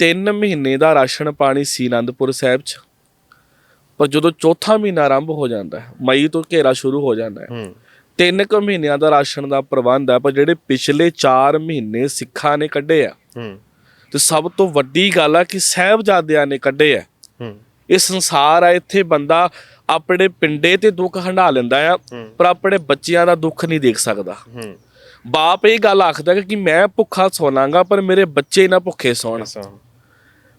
3 ਮਹੀਨੇ ਦਾ ਰਾਸ਼ਨ ਪਾਣੀ ਸੀ ਆਨੰਦਪੁਰ ਸਾਹਿਬ 'ਚ। ਪਰ ਜਦੋਂ ਚੌਥਾ ਮਹੀਨਾ ਆਰੰਭ ਹੋ ਜਾਂਦਾ ਹੈ ਮਈ ਤੋਂ ਘੇਰਾ ਸ਼ੁਰੂ ਹੋ ਜਾਂਦਾ ਹੈ ਤਿੰਨ ਕੁ ਮਹੀਨਿਆਂ ਦਾ ਰਾਸ਼ਨ ਦਾ ਪ੍ਰਬੰਧ ਹੈ ਪਰ ਜਿਹੜੇ ਪਿਛਲੇ 4 ਮਹੀਨੇ ਸਿੱਖਾਂ ਨੇ ਕੱਢੇ ਆ ਤੇ ਸਭ ਤੋਂ ਵੱਡੀ ਗੱਲ ਆ ਕਿ ਸਹਿਬਜ਼ਾਦਿਆਂ ਨੇ ਕੱਢੇ ਆ। ਇਹ ਸੰਸਾਰ ਆ ਇੱਥੇ ਬੰਦਾ ਆਪਣੇ ਪਿੰਡੇ ਤੇ ਦੁੱਖ ਹੰਢਾ ਲੈਂਦਾ ਆ ਪਰ ਆਪਣੇ ਬੱਚਿਆਂ ਦਾ ਦੁੱਖ ਨਹੀਂ ਦੇਖ ਸਕਦਾ। ਬਾਪ ਇਹ ਗੱਲ ਆਖਦਾ ਕਿ ਮੈਂ ਭੁੱਖਾ ਸੌਣਾਗਾ ਪਰ ਮੇਰੇ ਬੱਚੇ ਨਾ ਭੁੱਖੇ ਸੌਣ।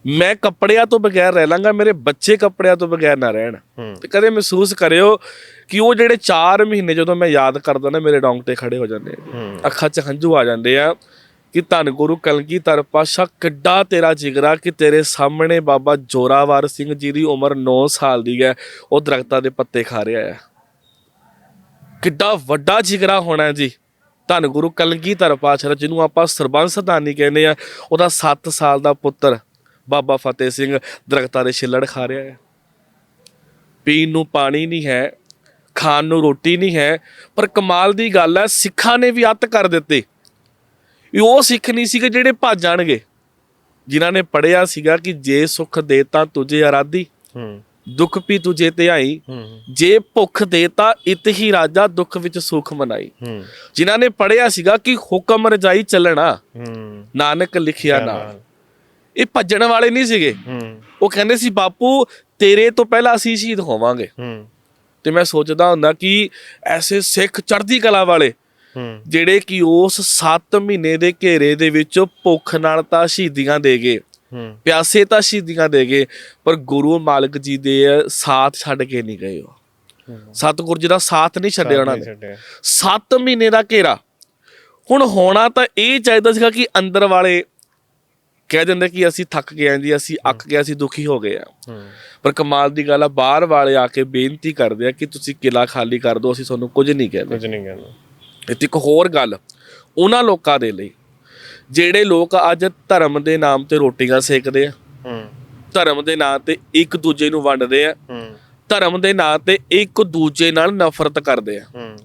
ਮੈਂ ਕੱਪੜਿਆਂ ਤੋਂ ਬਗੈਰ ਰਹਿ ਲਾਂਗਾ ਮੇਰੇ ਬੱਚੇ ਕੱਪੜਿਆਂ ਤੋਂ ਬਗੈਰ ਨਾ ਰਹਿਣ। ਤੇ ਕਦੇ ਮਹਿਸੂਸ ਕਰਿਓ ਕਿ ਉਹ ਜਿਹੜੇ 4 ਮਹੀਨੇ ਜਦੋਂ ਮੈਂ ਯਾਦ ਕਰਦਾ ਨਾ ਮੇਰੇ ਰੌਂਗਟੇ ਖੜੇ ਹੋ ਜਾਂਦੇ ਅੱਖਾਂ 'ਚ ਹੰਝੂ ਆ ਜਾਂਦੇ ਆ ਕਿ ਧੰਨ ਗੁਰੂ ਕਲਗੀਧਰ ਪਾਸ਼ਾ ਕਿੱਡਾ ਤੇਰਾ ਜਿਗਰਾ ਕਿ ਤੇਰੇ ਸਾਹਮਣੇ ਬਾਬਾ ਜੋਰਾਵਰ ਸਿੰਘ ਜੀ ਦੀ ਉਮਰ 9 ਸਾਲ ਦੀ ਹੈ ਉਹ ਦਰਖਤਾਂ ਦੇ ਪੱਤੇ ਖਾ ਰਿਹਾ ਹੈ। ਕਿੱਡਾ ਵੱਡਾ ਜਿਗਰਾ ਹੋਣਾ ਹੈ ਜੀ। ਧੰਨ ਗੁਰੂ ਕਲਗੀਧਰ ਪਾਸ਼ਾ ਜਿਹਨੂੰ ਆਪਾਂ ਸਰਬੰਸ ਸਦਾਨੀ ਕਹਿੰਦੇ ਆ ਉਹਦਾ 7 ਸਾਲ ਦਾ ਪੁੱਤਰ ਬਾਬਾ ਫਤਿਹ ਸਿੰਘ ਦਰਖਤਾਂ ਦੇ ਛਿੱਲੜ ਖਾ ਰਿਹਾ ਹੈ। ਪੀਣ ਨੂੰ ਪਾਣੀ ਨਹੀਂ ਹੈ ਖਾਣ ਨੂੰ ਰੋਟੀ ਨਹੀਂ ਹੈ ਪਰ ਕਮਾਲ ਦੀ ਗੱਲ ਹੈ ਸਿੱਖਾਂ ਨੇ ਵੀ ਅੱਤ ਕਰ ਦਿੱਤੇ। ਇਹ ਉਹ ਸਿੱਖ ਨਹੀਂ ਸੀਗੇ ਜਿਹੜੇ ਭੱਜ ਜਾਣਗੇ। ਜਿਨ੍ਹਾਂ ਨੇ ਪੜਿਆ ਸੀਗਾ ਕਿ ਜੇ ਸੁਖ ਦੇ ਤਾਂ ਤੁਝੇ ਆਰਾਧੀ ਹੂੰ। ਦੁੱਖ ਵੀ ਤੁਝੇ ਧਿਆਈ ਹੂੰ। ਜੇ ਭੁੱਖ ਦੇ ਤਾਂ ਇਤ ਹੀ ਰਾਜਾ ਦੁੱਖ ਵਿੱਚ ਸੁਖ ਮਨਾਈ। ਹੂੰ। ਜਿਨ੍ਹਾਂ ਨੇ ਪੜਿਆ ਸੀਗਾ ਕਿ ਹੁਕਮ ਰਜਾਈ ਚੱਲਣਾ। ਹੂੰ। ਨਾਨਕ ਲਿਖਿਆ ਨਾਲ। ਇਹ ਭੱਜਣ ਵਾਲੇ ਨਹੀਂ ਸੀਗੇ। ਉਹ ਕਹਿੰਦੇ ਸੀ ਬਾਪੂ ਤੇਰੇ ਤੋਂ ਪਹਿਲਾਂ ਅਸੀਂ ਸ਼ਹੀਦ ਹੋਵਾਂਗੇ। ਤੇ ਮੈਂ ਸੋਚਦਾ ਹੁੰਦਾ ਕਿ ਐਸੇ ਸਿੱਖ ਚੜ੍ਹਦੀ ਕਲਾ ਵਾਲੇ ਜਿਹੜੇ ਕਿ ਉਸ 7 ਮਹੀਨੇ ਦੇ ਘੇਰੇ ਦੇ ਵਿੱਚ ਭੁੱਖ ਨਾਲ ਤਾਂ ਸ਼ਹੀਦੀਆਂ ਦੇ ਗਏ ਪਿਆਸੇ ਤਾਂ ਸ਼ਹੀਦੀਆਂ ਦੇ ਗਏ ਪਰ ਗੁਰੂ ਮਾਲਕ ਜੀ ਦੇ ਸਾਥ ਛੱਡ ਕੇ ਨਹੀਂ ਗਏ ਉਹ। ਸਤਿਗੁਰ ਜੀ ਦਾ ਸਾਥ ਨਹੀਂ ਛੱਡਿਆ ਉਹਨਾਂ ਨੇ। ਛੱਡਿਆ। 7 ਮਹੀਨੇ ਦਾ ਘੇਰਾ। ਹੁਣ ਹੋਣਾ ਤਾਂ ਇਹ ਚਾਹੀਦਾ ਸੀਗਾ ਕਿ ਅੰਦਰ ਵਾਲੇ ਕਹਿ ਦਿੰਦੇ ਕਿ ਅਸੀਂ ਥੱਕ ਗਏ ਹਾਂ ਜੀ ਅਸੀਂ ਅੱਕ ਗਏ ਅਸੀਂ ਦੁਖੀ ਹੋ ਗਏ ਆ। ਪਰ ਕਮਾਲ ਦੀ ਗੱਲ ਆ ਬਾਹਰ ਵਾਲੇ ਆ ਕੇ ਬੇਨਤੀ ਕਰਦੇ ਆ ਕਿ ਤੁਸੀਂ ਕਿਲਾ ਖਾਲੀ ਕਰ ਦਿਓ ਅਸੀਂ ਤੁਹਾਨੂੰ ਕੁਝ ਨਹੀਂ ਕਹਿੰਦੇ। ਕੁਝ ਨਹੀਂ ਕਹਿੰਦਾ। ਇੱਥੇ ਇੱਕ ਹੋਰ ਗੱਲ ਉਹਨਾਂ ਲੋਕਾਂ ਦੇ ਲਈ ਜਿਹੜੇ ਲੋਕ ਅੱਜ ਧਰਮ ਦੇ ਨਾਮ ਤੇ ਰੋਟੀਆਂ ਸੇਕਦੇ ਆ ਧਰਮ ਦੇ ਨਾਂ ਤੇ ਇੱਕ ਦੂਜੇ ਨੂੰ ਵੰਡਦੇ ਆ ਧਰਮ ਦੇ ਨਾਂ ਤੇ ਇੱਕ ਦੂਜੇ ਨਾਲ ਨਫ਼ਰਤ ਕਰਦੇ ਆ।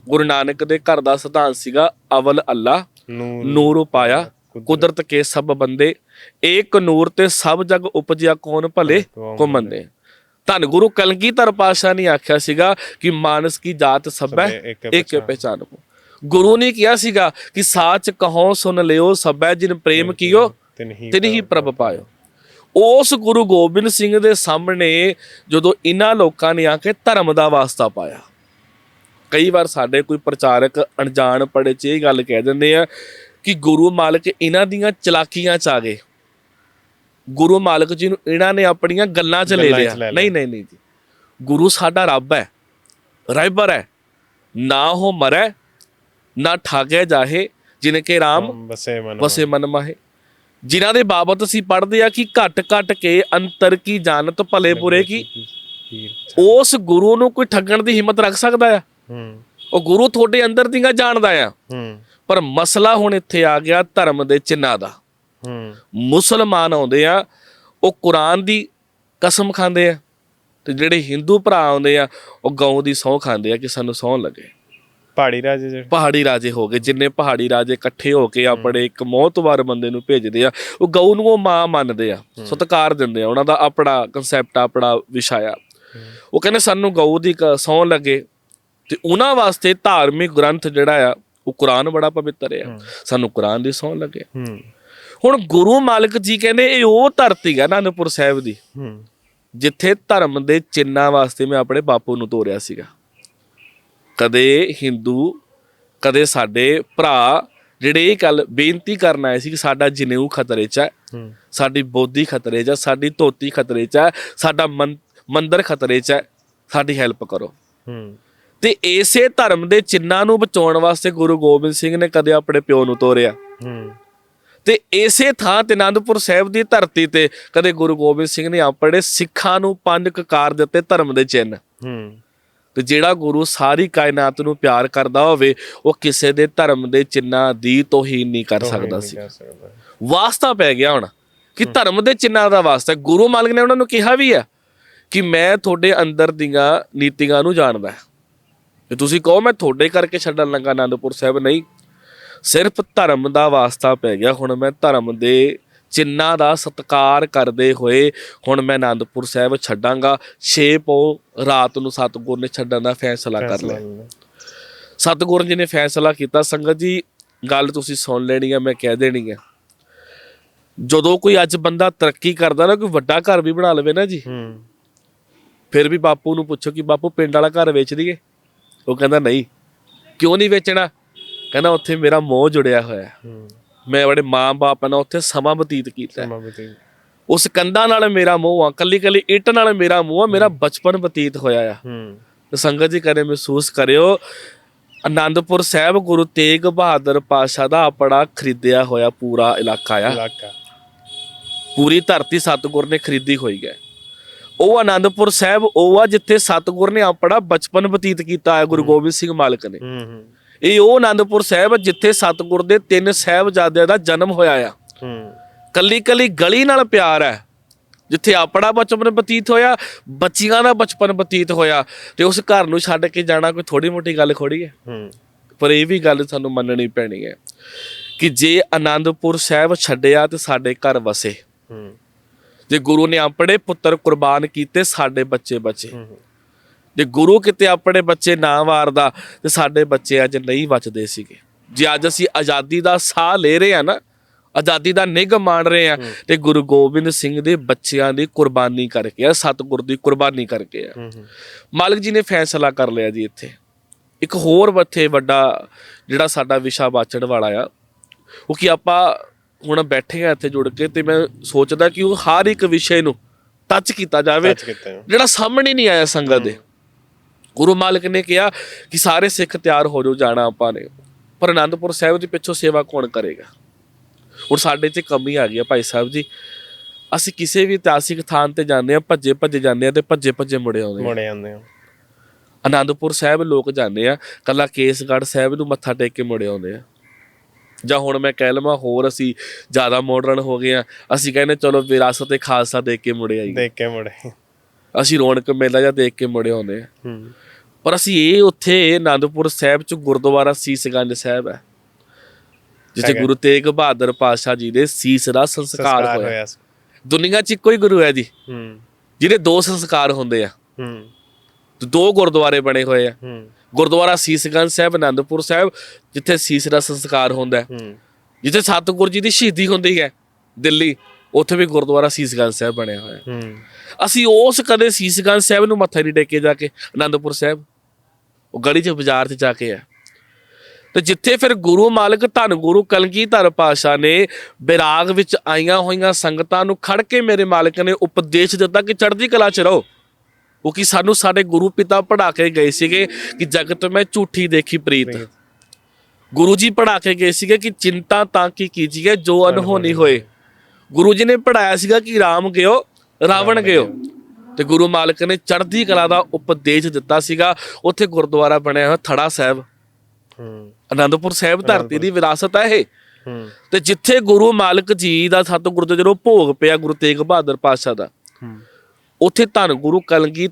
ਗੁਰੂ ਨਾਨਕ ਦੇ ਘਰ ਦਾ ਸਿਧਾਂਤ ਸੀਗਾ ਅਵਲ ਅੱਲਾ ਨੂਰ ਉਪਾਇਆ ਕੁਦਰਤ ਕੇ ਸਭ ਬੰਦੇ ਏਕ ਨੂਰ ਤੇ ਸਭ ਜਗ ਉਪਜਿਆ ਕੌਣ ਭਲੇ? ਕੋ ਮੰਦੇ ਧੰਨ ਗੁਰੂ ਕਲਗੀਧਰ ਪਾਸ਼ਾ ਨੇ ਆਖਿਆ ਸੀਗਾ ਕਿ ਮਾਨਸ ਕੀ ਜਾਤ ਸਭੈ ਇੱਕ ਪਹਿਚਾਨ ਕੋ ਗੁਰੂ ਨੇ ਕਿਹਾ ਸੀਗਾ ਕਿ ਸਾਚ ਕਹੋ ਸੁਨ ਲਿਓ ਸਭੈ ਜਿਨ ਪ੍ਰੇਮ ਕੀਓ ਤਿਨ ਹੀ ਤਿਨ ਹੀ ਪ੍ਰਭ ਪਾਇਓ। ਉਸ ਗੁਰੂ ਗੋਬਿੰਦ ਸਿੰਘ ਦੇ ਸਾਹਮਣੇ ਜਦੋਂ ਇਹਨਾਂ ਲੋਕਾਂ ਨੇ ਆ ਕੇ ਧਰਮ ਦਾ ਵਾਸਤਾ ਪਾਇਆ ਕਈ ਵਾਰ ਸਾਡੇ ਕੋਈ ਪ੍ਰਚਾਰਕ ਅਣਜਾਣ ਪੜੇ ਚ ਇਹ ਗੱਲ ਕਹਿ ਦਿੰਦੇ ਆ ਕਿ ਗੁਰੂ ਮਾਲਕ ਇਹਨਾਂ ਦੀਆਂ ਚਲਾਕੀਆਂ ਚ ਆ ਗਏ। ਗੁਰੂ ਮਾਲਕ ਜੀ ਨੂੰ ਇਹਨਾਂ ਨੇ ਆਪਣੀਆਂ ਗੱਲਾਂ ਚ ਲੈ ਲਿਆ। ਨਹੀਂ ਨਹੀਂ ਨਹੀਂ ਜੀ। ਗੁਰੂ ਸਾਡਾ ਰੱਬ ਹੈ ਰਹਿਬਰ ਹੈ। ਨਾ ਹੋ ਮਰੈ ਨਾ ਠਾਗੇ ਜਾਹੇ ਜਿਨ ਕੇ ਰਾਮ ਬਸੇ ਮਨ ਵਸੇ ਮਨ ਮਾਹੇ। ਜਿਨ੍ਹਾਂ ਦੇ ਬਾਬਤ ਅਸੀਂ ਪੜ੍ਹਦੇ ਆ ਕਿ ਘਟ ਘਟ ਕੇ ਅੰਤਰ ਕੀ ਜਾਣਤ ਭਲੇ ਬੁਰੇ ਕੀ। ਉਸ ਗੁਰੂ ਨੂੰ ਕੋਈ ਠੱਗਣ ਦੀ ਹਿੰਮਤ ਰੱਖ ਸਕਦਾ ਆ ਹੂੰ ਉਹ ਗੁਰੂ ਤੁਹਾਡੇ ਅੰਦਰ ਦੀਆਂ ਜਾਣਦਾ ਆ ਹੂੰ ਪਰ ਮਸਲਾ ਹੁਣ ਇੱਥੇ ਆ ਗਿਆ ਧਰਮ ਦੇ ਚਿੰਨ੍ਹਾਂ ਦਾ। ਹੂੰ। ਮੁਸਲਮਾਨ ਆਉਂਦੇ ਆ ਉਹ ਕੁਰਾਨ ਦੀ ਕਸਮ ਖਾਂਦੇ ਆ ਤੇ ਜਿਹੜੇ ਹਿੰਦੂ ਭਰਾ ਆਉਂਦੇ ਆ ਉਹ ਗਊ ਦੀ ਸਹੁੰ ਖਾਂਦੇ ਆ ਕਿ ਸਾਨੂੰ ਸਹੁੰ ਲੱਗੇ। ਪਹਾੜੀ ਰਾਜੇ ਜਿਹੜੇ। ਪਹਾੜੀ ਰਾਜੇ ਹੋ ਗਏ ਜਿੰਨੇ ਪਹਾੜੀ ਰਾਜੇ ਇਕੱਠੇ ਹੋ ਕੇ ਆਪਣੇ ਇੱਕ ਮੌਤਵਾਰ ਬੰਦੇ ਨੂੰ ਭੇਜਦੇ ਆ ਉਹ ਗਊ ਨੂੰ ਉਹ ਮਾਂ ਮੰਨਦੇ ਆ ਸਤਿਕਾਰ ਦਿੰਦੇ ਆ ਉਹਨਾਂ ਦਾ ਆਪਣਾ ਕਨਸੈਪਟ ਆਪਣਾ ਵਿਸ਼ਾ ਆ। ਉਹ ਕਹਿੰਦੇ ਸਾਨੂੰ ਗਊ ਦੀ ਸਹੁੰ ਲੱਗੇ ਤੇ ਉਹਨਾਂ ਵਾਸਤੇ ਧਾਰਮਿਕ ਗ੍ਰੰਥ ਜਿਹੜਾ ਆ ਉਹ ਕੁਰਾਨ ਬੜਾ ਪਵਿੱਤਰ ਆ। ਸਾਨੂੰ ਕੁਰਾਨ ਦੀ ਸਹੁੰ ਲੱਗੇ। ਹੂੰ। ਹੁਣ ਗੁਰੂ ਮਾਲਕ ਜੀ ਕਹਿੰਦੇ ਇਹ ਉਹ ਧਰਤੀ ਹੈ ਅਨੰਦਪੁਰ ਸਾਹਿਬ ਦੀ ਜਿੱਥੇ ਧਰਮ ਦੇ ਚਿੰਨ੍ਹਾਂ ਵਾਸਤੇ ਮੈਂ ਆਪਣੇ ਬਾਪੂ ਨੂੰ ਤੋਰਿਆ ਸੀਗਾ। ਕਦੇ ਹਿੰਦੂ ਕਦੇ ਸਾਡੇ ਭਰਾ ਜਿਹੜੇ ਇਹ ਗੱਲ ਬੇਨਤੀ ਕਰਨ ਆਏ ਸੀ ਕਿ ਸਾਡਾ ਜਨੇਊ ਖਤਰੇ 'ਚ ਹੈ। ਸਾਡੀ ਬੋਧੀ ਖਤਰੇ 'ਚ ਹੈ ਸਾਡੀ ਧੋਤੀ ਖਤਰੇ 'ਚ ਹੈ ਸਾਡਾ ਮੰਦਿਰ ਖਤਰੇ 'ਚ ਹੈ ਸਾਡੀ ਹੈਲਪ ਕਰੋ। ਹੂੰ। ਤੇ ਇਸੇ ਧਰਮ ਦੇ ਚਿੰਨ੍ਹਾਂ ਨੂੰ ਬਚਾਉਣ ਵਾਸਤੇ ਗੁਰੂ ਗੋਬਿੰਦ ਸਿੰਘ ਨੇ ਕਦੇ ਆਪਣੇ ਪਿਓ ਨੂੰ ਤੋਰਿਆ। ਹੂੰ। ਤੇ ਇਸੇ ਥਾਂ ਤੇ ਆਨੰਦਪੁਰ ਸਾਹਿਬ ਦੀ ਧਰਤੀ ਤੇ ਕਦੇ ਗੁਰੂ ਗੋਬਿੰਦ ਸਿੰਘ ਨੇ ਆਪਣੇ ਸਿੱਖਾਂ ਨੂੰ ਪੰਜ ਕਕਾਰ ਦਿੱਤੇ ਧਰਮ ਦੇ ਚਿੰਨ ਹੂੰ। ਤੇ ਜਿਹੜਾ ਗੁਰੂ ਸਾਰੀ ਕਾਇਨਾਤ ਨੂੰ ਪਿਆਰ ਕਰਦਾ ਹੋਵੇ ਉਹ ਕਿਸੇ ਦੇ ਧਰਮ ਦੇ ਚਿੰਨਾਂ ਦੀ ਤੋਹੀਨ ਨਹੀਂ ਕਰ ਸਕਦਾ ਸੀ। ਵਾਸਤਾ ਪੈ ਗਿਆ ਹੁਣ ਕਿ ਧਰਮ ਦੇ ਚਿੰਨਾਂ ਦਾ ਵਾਸਤਾ। ਗੁਰੂ ਮਾਲਕ ਨੇ ਉਹਨਾਂ ਨੂੰ ਕਿਹਾ ਵੀ ਹੈ ਕਿ ਮੈਂ ਤੁਹਾਡੇ ਅੰਦਰ ਦੀਆਂ ਨੀਤੀਆਂ ਨੂੰ ਜਾਣਦਾ ਤੇ ਤੁਸੀਂ ਕਹੋ ਮੈਂ ਤੁਹਾਡੇ ਕਰਕੇ ਛੱਡਣ ਲੱਗਾ ਆਨੰਦਪੁਰ ਸਾਹਿਬ ਨਹੀਂ। ਸਿਰਫ ਧਰਮ ਦਾ ਵਾਸਤਾ ਪੈ ਗਿਆ। ਹੁਣ ਮੈਂ ਧਰਮ ਦੇ ਜਿਨ੍ਹਾਂ ਦਾ ਸਤਿਕਾਰ ਕਰਦੇ ਹੋਏ ਹੁਣ ਮੈਂ ਆਨੰਦਪੁਰ ਸਾਹਿਬ ਛੱਡਾਂਗਾ। ਛੇ ਪੋ ਰਾਤ ਨੂੰ ਸਤਿਗੁਰ ਨੇ ਛੱਡਣ ਦਾ ਫੈਸਲਾ ਕਰ ਲਿਆ। ਸਤਿਗੁਰ ਜੀ ਨੇ ਫੈਸਲਾ ਕੀਤਾ। ਸੰਗਤ ਜੀ ਗੱਲ ਤੁਸੀਂ ਸੁਣ ਲੈਣੀ ਆ ਮੈਂ ਕਹਿ ਦੇਣੀ ਆ। ਜਦੋਂ ਕੋਈ ਅੱਜ ਬੰਦਾ ਤਰੱਕੀ ਕਰਦਾ ਨਾ ਕੋਈ ਵੱਡਾ ਘਰ ਵੀ ਬਣਾ ਲਵੇ ਨਾ ਜੀ। ਹੂੰ। ਫਿਰ ਵੀ ਬਾਪੂ ਨੂੰ ਪੁੱਛੋ ਕਿ ਬਾਪੂ ਪਿੰਡ ਵਾਲਾ ਘਰ ਵੇਚ ਦਈਏ? ਉਹ ਕਹਿੰਦਾ ਨਹੀਂ ਕਿਉਂ ਨਹੀਂ ਵੇਚਣਾ? ਕਹਿੰਦਾ ਉੱਥੇ ਮੇਰਾ ਮੋਹ ਜੁੜਿਆ ਹੋਇਆ ਮੈਂ ਬੜੇ ਮਾਂ-ਬਾਪ ਨਾਲ ਉੱਥੇ ਸਮਾਂ ਬਤੀਤ ਕੀਤਾ ਉਸ ਕੰਧਾਂ ਨਾਲ ਮੇਰਾ ਮੋਹ ਆ ਕੱਲੀ ਕੱਲੀ ਇੱਟ ਨਾਲ ਮੇਰਾ ਮੋਹ ਆ ਮੇਰਾ ਬਚਪਨ ਬਤੀਤ ਹੋਇਆ ਆ। ਤੇ ਸੰਗਤ ਜੀ ਕਰੇ ਮਹਿਸੂਸ ਕਰਿਓ ਆਨੰਦਪੁਰ ਸਾਹਿਬ ਗੁਰੂ ਤੇਗ ਬਹਾਦਰ ਪਾਸ਼ਾ ਦਾ ਆਪਣਾ ਖਰੀਦਿਆ ਹੋਇਆ ਪੂਰਾ ਇਲਾਕਾ ਆ। ਪੂਰੀ ਧਰਤੀ ਸਤਿਗੁਰ ਨੇ ਖਰੀਦੀ ਹੋਈ ਹੈ। ਉਹ ਆਨੰਦਪੁਰ ਸਾਹਿਬ ਉਹ ਆ ਜਿੱਥੇ ਸਤਿਗੁਰ ਨੇ ਆਪਣਾ ਬਚਪਨ ਬਤੀਤ ਕੀਤਾ ਹੈ ਗੁਰੂ ਗੋਬਿੰਦ ਸਿੰਘ ਮਾਲਕ ਨੇ। ਇਹ ਉਹ ਆਨੰਦਪੁਰ ਸਾਹਿਬ ਆ ਜਿੱਥੇ ਸਤਿਗੁਰ ਦੇ ਤਿੰਨ ਸਾਹਿਬਜ਼ਾਦਿਆਂ ਦਾ ਜਨਮ ਹੋਇਆ ਆ। ਕੱਲੀ ਕੱਲੀ ਗਲੀ ਨਾਲ ਪਿਆਰ ਹੈ ਜਿੱਥੇ ਆਪਣਾ ਬਚਪਨ ਬਤੀਤ ਹੋਇਆ ਬੱਚੀਆਂ ਦਾ ਬਚਪਨ ਬਤੀਤ ਹੋਇਆ ਤੇ ਉਸ ਘਰ ਨੂੰ ਛੱਡ ਕੇ ਜਾਣਾ ਕੋਈ ਥੋੜੀ ਮੋਟੀ ਗੱਲ ਖੋੜੀ ਹੈ। ਹੂੰ। ਪਰ ਇਹ ਵੀ ਗੱਲ ਸਾਨੂੰ ਮੰਨਣੀ ਪੈਣੀ ਹੈ ਕਿ ਜੇ ਆਨੰਦਪੁਰ ਸਾਹਿਬ ਛੱਡਿਆ ਤੇ ਸਾਡੇ ਘਰ ਵਸੇ। ਹੂੰ। ਜੇ ਗੁਰੂ ਨੇ ਆਪਣੇ ਪੁੱਤਰ ਕੁਰਬਾਨ ਕੀਤੇ ਸਾਡੇ ਬੱਚੇ ਬਚੇ। ਜੇ ਗੁਰੂ ਕਿਤੇ ਆਪਣੇ ਬੱਚੇ ਨਾ ਵਾਰਦਾ ਤੇ ਸਾਡੇ ਬੱਚੇ ਅੱਜ ਨਹੀਂ ਬਚਦੇ ਸੀਗੇ। ਜੇ ਅੱਜ ਅਸੀਂ ਆਜ਼ਾਦੀ ਦਾ ਸਾਹ ਲੈ ਰਹੇ ਆ ਨਾ ਆਜ਼ਾਦੀ ਦਾ ਨਿੱਘ ਮਾਣ ਰਹੇ ਆ ਤੇ ਗੁਰੂ ਗੋਬਿੰਦ ਸਿੰਘ ਦੇ ਬੱਚਿਆਂ ਦੀ ਕੁਰਬਾਨੀ ਕਰਕੇ ਆ ਸਤਿਗੁਰ ਦੀ ਕੁਰਬਾਨੀ ਕਰਕੇ ਆ। ਮਾਲਕ ਜੀ ਨੇ ਫੈਸਲਾ ਕਰ ਲਿਆ ਜੀ ਇੱਥੇ। ਇੱਕ ਹੋਰ ਬੱਥੇ ਵੱਡਾ ਜਿਹੜਾ ਸਾਡਾ ਵਿਸ਼ਾ ਬਾਚਣ ਵਾਲਾ ਆ ਉਹ ਕਿ ਆਪਾਂ ਹੁਣ ਬੈਠੇ ਆ ਇੱਥੇ ਜੁੜ ਕੇ ਤੇ ਮੈਂ ਸੋਚਦਾ ਕਿ ਉਹ ਹਰ ਇੱਕ ਵਿਸ਼ੇ ਨੂੰ ਟੱਚ ਕੀਤਾ ਜਾਵੇ। ਜਿਹੜਾ ਸਾਹਮਣੇ ਨਹੀਂ ਆਇਆ ਸੰਗਤ ਦੇ। ਗੁਰੂ ਮਾਲਕ ਨੇ ਕਿਹਾ ਕਿ ਸਾਰੇ ਸਿੱਖ ਤਿਆਰ ਹੋ ਜਾਓ ਜਾਣਾ ਆਪਾਂ ਨੇ। ਪਰ ਆਨੰਦਪੁਰ ਸਾਹਿਬ ਦੇ ਪਿੱਛੋਂ ਸੇਵਾ ਕੌਣ ਕਰੇਗਾ? ਹੁਣ ਸਾਡੇ 'ਚ ਕਮੀ ਆ ਗਈ ਆ ਭਾਈ ਸਾਹਿਬ ਜੀ। ਅਸੀਂ ਕਿਸੇ ਵੀ ਇਤਿਹਾਸਿਕ ਥਾਂ ਤੇ ਜਾਂਦੇ ਆ ਭੱਜੇ ਭੱਜੇ ਜਾਂਦੇ ਆ ਤੇ ਭੱਜੇ ਭੱਜੇ ਮੁੜੇ ਆਉਂਦੇ ਆ। ਮੁੜੇ ਆਉਂਦੇ ਆ। ਆਨੰਦਪੁਰ ਸਾਹਿਬ ਲੋਕ ਜਾਂਦੇ ਆ ਕੱਲਾ ਕੇਸਗੜ੍ਹ ਸਾਹਿਬ ਨੂੰ ਮੱਥਾ ਟੇਕ ਕੇ ਮੁੜੇ ਆਉਂਦੇ ਆ। ਜਾਂ ਹੁਣ ਮੈਂ ਕਹਿ ਲਵਾਂ ਹੋਰ ਅਸੀਂ ਜ਼ਿਆਦਾ ਮਾਡਰਨ ਹੋ ਗਏ ਆ ਅਸੀਂ ਕਹਿੰਦੇ ਚਲੋ ਵਿਰਾਸਤ ਤੇ ਖਾਲਸਾ ਦੇਖ ਕੇ ਮੁੜੇ ਆਈਏ। ਦੇਖ ਕੇ ਮੁੜੇ। ਅਸੀਂ ਰੌਣਕ ਮੇਲਾ ਜਾਂ ਦੇਖ ਕੇ ਮੁੜੇ ਆਉਂਦੇ ਆ ਹੂੰ। ਪਰ ਅਸੀਂ ਇਹ ਉੱਥੇ ਆਨੰਦਪੁਰ ਸਾਹਿਬ ਚ ਗੁਰਦੁਆਰਾ ਸੀਸਗੰਜ ਸਾਹਿਬ ਹੈ ਜਿੱਥੇ। ਗੁਰੂ ਤੇਗ ਬਹਾਦਰ ਪਾਤਸ਼ਾਹ ਜੀ ਦੇ ਸੀਸ ਦਾ ਸੰਸਕਾਰ ਹੋਇਆ। ਦੁਨੀਆ 'ਚ ਇੱਕੋ ਹੀ ਗੁਰੂ ਹੈ ਜੀ ਹੂੰ। ਜਿਹਦੇ ਦੋ ਸੰਸਕਾਰ ਹੁੰਦੇ ਆ। ਹੂੰ। ਦੋ ਗੁਰਦੁਆਰੇ ਬਣੇ ਹੋਏ ਆ। ਹੂੰ। ਗੁਰਦੁਆਰਾ ਸੀਸਗੰਜ ਸਾਹਿਬ ਆਨੰਦਪੁਰ ਸਾਹਿਬ ਜਿੱਥੇ ਸੀਸ ਦਾ ਸੰਸਕਾਰ ਹੁੰਦਾ ਹੈ। ਜਿੱਥੇ ਸਤਿਗੁਰੂ ਜੀ ਦੀ ਸ਼ਹੀਦੀ ਹੁੰਦੀ ਹੈ ਦਿੱਲੀ ਉੱਥੇ ਵੀ ਗੁਰਦੁਆਰਾ ਸੀਸਗੰਜ ਸਾਹਿਬ ਬਣਿਆ ਹੋਇਆ ਹੈ। ਅਸੀਂ ਉਸ ਕਦੇ ਸੀਸਗੰਜ ਸਾਹਿਬ ਨੂੰ ਮੱਥਾ ਨਹੀਂ ਟੇਕੇ ਜਾ ਕੇ ਆਨੰਦਪੁਰ ਸਾਹਿਬ। ਉਹ ਗਲੀ 'ਚ ਬਾਜ਼ਾਰ 'ਚ ਜਾ ਕੇ ਆ ਤੇ ਜਿੱਥੇ ਫਿਰ ਗੁਰੂ ਮਾਲਕ ਧੰਨ ਗੁਰੂ ਕਲਗੀਧਰ ਪਾਸ਼ਾ ਨੇ ਬਿਰਾਗ ਵਿੱਚ ਆਈਆਂ ਹੋਈਆਂ ਸੰਗਤਾਂ ਨੂੰ ਖੜ ਕੇ ਮੇਰੇ ਮਾਲਕ ਨੇ ਉਪਦੇਸ਼ ਦਿੱਤਾ ਕਿ ਚੜ੍ਹਦੀ ਕਲਾ 'ਚ ਰਹੋ। ਉਹ ਕਿ ਸਾਨੂੰ ਸਾਡੇ ਗੁਰੂ ਪਿਤਾ ਪੜ੍ਹਾ ਕੇ ਗਏ ਸੀਗੇ ਕਿ ਜਗਤ ਮੈਂ ਝੂਠੀ ਦੇਖੀ ਪ੍ਰੀਤ। ਗੁਰੂ ਜੀ ਪੜ੍ਹਾ ਕੇ ਗਏ ਸੀਗੇ ਕਿ ਚਿੰਤਾ ਤਾਂ ਕੀ ਕੀਜੀਏ ਜੋ ਅਨਹੋਨੀ ਹੋਏ। ਗੁਰੂ ਜੀ ਨੇ ਪੜਾਇਆ ਸੀਗਾ ਕਿ ਰਾਮ ਗਿਓ ਰਾਵਣ ਗਿਓ। ਤੇ ਗੁਰੂ ਮਾਲਕ ਨੇ ਚੜ੍ਹਦੀ ਕਲਾ ਦਾ ਉਪਦੇਸ਼ ਦਿੱਤਾ ਸੀਗਾ। ਉੱਥੇ ਗੁਰਦੁਆਰਾ ਬਣਿਆ ਹੋਇਆ ਥੜਾ ਸਾਹਿਬ। ਹੂੰ। ਆਨੰਦਪੁਰ ਸਾਹਿਬ ਧਰਤੀ ਦੀ ਵਿਰਾਸਤ ਹੈ ਇਹ। ਹੂੰ। ਤੇ ਜਿੱਥੇ ਗੁਰੂ ਮਾਲਕ ਜੀ ਦਾ ਸਤਿਗੁਰੂ ਦੇ ਜਦੋਂ ਭੋਗ ਪਿਆ ਗੁਰੂ ਤੇਗ ਬਹਾਦਰ ਪਾਤਸ਼ਾਹ ਦਾ ਹੂੰ। ਉੱਥੇ ਧੰਨ ਗੁਰੂ ਕਲਗੀ